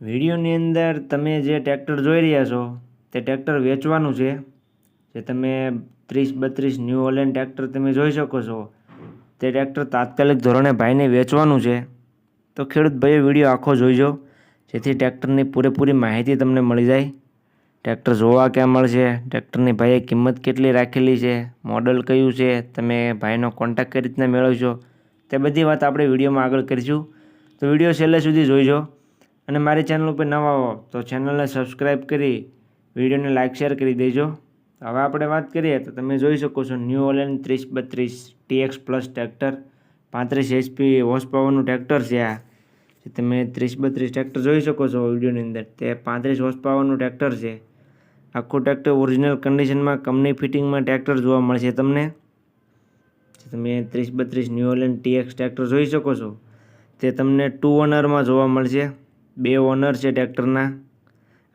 વિડીયોની અંદર તમે જે ટ્રેક્ટર જોઈ રહ્યા છો, તે ટ્રેક્ટર વેચવાનું છે. જે તમે ત્રીસ બત્રીસ ન્યૂ ઓલેન્ડ ટ્રેક્ટર તમે જોઈ શકો છો, તે ટ્રેક્ટર તાત્કાલિક ધોરણે ભાઈને વેચવાનું છે. તો ખેડૂત ભાઈઓ, વીડિયો આખો જોઈજો, જેથી ટ્રેક્ટરની પૂરેપૂરી માહિતી તમને મળી જાય. ટ્રેક્ટર જોવા ક્યાં મળશે, ટ્રેક્ટરની ભાઈએ કિંમત કેટલી રાખેલી છે, મોડલ કયું છે, તમે ભાઈનો કોન્ટેક્ટ કઈ રીતના મેળવશો, તે બધી વાત આપણે વિડીયોમાં આગળ કરીશું. તો વીડિયો છેલ્લે સુધી જોઈજો. અને મારી ચેનલ ઉપર નવા હો તો ચેનલને સબસ્ક્રાઈબ કરી વિડીયોને લાઇક શેર કરી દેજો. હવે આપણે વાત કરીએ તો તમે જોઈ શકો છો ન્યૂ ઓલેન્ડ ત્રીસ બત્રીસ ટીએક્સ પ્લસ ટ્રેક્ટર પાંત્રીસ એચપી હોર્સ પાવરનું ટ્રેક્ટર છે આ. તમે ત્રીસ બત્રીસ ટ્રેક્ટર જોઈ શકો છો વિડીયોની અંદર. તે પાંત્રીસ હોર્સ પાવરનું ટ્રેક્ટર છે. આખું ટ્રેક્ટર ઓરિજિનલ કન્ડિશનમાં કંપની ફિટિંગમાં ટ્રેક્ટર જોવા મળશે તમને. તમે ત્રીસ બત્રીસ ન્યૂ ઓલેન્ડ ટીએક્સ ટ્રેક્ટર જોઈ શકો છો. તે તમને ટુ ઓનરમાં જોવા મળશે. બે ઓનર છે ટ્રેક્ટરના.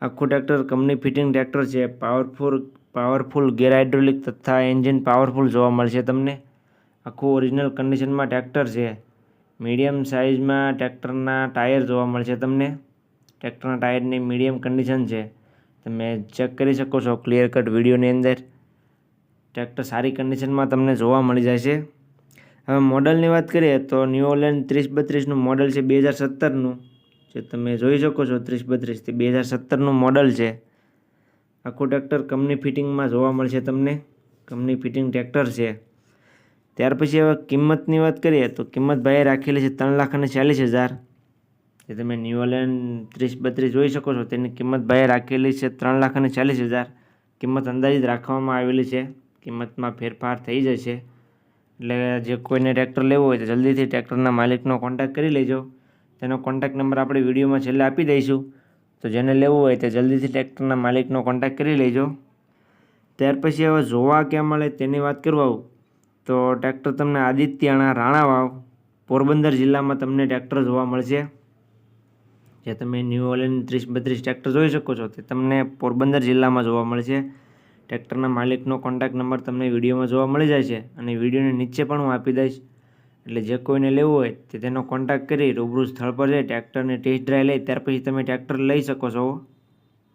આખું ટ્રેક્ટર કંપની ફિટિંગ ટ્રેક્ટર છે. પાવરફુલ પાવરફુલ ગેર હાઇડ્રોલિક તથા એન્જિન પાવરફુલ જોવા મળશે તમને. આખું ઓરિજિનલ કન્ડિશનમાં ટ્રેક્ટર છે. મીડિયમ સાઇઝમાં ટ્રેક્ટરના ટાયર જોવા મળશે તમને. ટ્રેક્ટરના ટાયરની મીડિયમ કન્ડિશન છે. તમે ચેક કરી શકો છો ક્લિયર કટ વિડીયોની અંદર. ટ્રેક્ટર સારી કન્ડિશનમાં તમને જોવા મળી જશે. હવે મોડલની વાત કરીએ તો ન્યૂ ઓલેન્ડ ત્રીસ બત્રીસનું મોડલ છે, બે હજાર સત્તરનું. જે તમે જોઈ શકો છો ત્રીસ બત્રીસથી બે હજાર સત્તરનું મોડલ છે. આખું ટ્રેક્ટર કંપની ફિટિંગમાં જોવા મળશે તમને. કંપની ફિટિંગ ટ્રેક્ટર છે. ત્યાર પછી હવે કિંમતની વાત કરીએ તો કિંમત ભાઈએ રાખેલી છે ત્રણ લાખ અને ચાલીસ હજાર. જે તમે ન્યૂ ત્રીસ બત્રીસ જોઈ શકો છો તેની કિંમત ભાઈએ રાખેલી છે ત્રણ લાખ અને ચાલીસ હજાર. કિંમત અંદાજિત રાખવામાં આવેલી છે. કિંમતમાં ફેરફાર થઈ જશે. એટલે જે કોઈને ટ્રેક્ટર લેવું હોય તો જલ્દીથી ટ્રેક્ટરના માલિકનો કોન્ટેક્ટ કરી લેજો. તેનો કોન્ટેક્ટ નંબર આપણે વિડીયોમાં છેલ્લે આપી દઈશું. તો જેને લેવું હોય તે જલ્દીથી ટ્રેક્ટરના માલિકનો કોન્ટેક્ટ કરી લેજો. ત્યાર પછી હવે જોવા ક્યાં મળે તેની વાત કરવા તો ટ્રેક્ટર તમને આદિત્યના રાણાવાવ, પોરબંદર જિલ્લામાં તમને ટ્રેક્ટર જોવા મળશે. જે તમે ન્યૂ ઓલેન્ડ ત્રીસ બત્રીસ ટ્રેક્ટર જોઈ શકો છો તે તમને પોરબંદર જિલ્લામાં જોવા મળશે. ટ્રેક્ટરના માલિકનો કોન્ટેક્ટ નંબર તમને વિડીયોમાં જોવા મળી જાય છે. અને વિડીયોની નીચે પણ હું આપી દઈશ. એટલે જે કોઈને લેવું હોય તે તેનો કોન્ટેક્ટ કરી રૂબરૂ સ્થળ પર જઈ ટ્રેક્ટરની ટેસ્ટ ડ્રાઈવ લઈ, ત્યાર પછી તમે ટ્રેક્ટર લઈ શકો છો.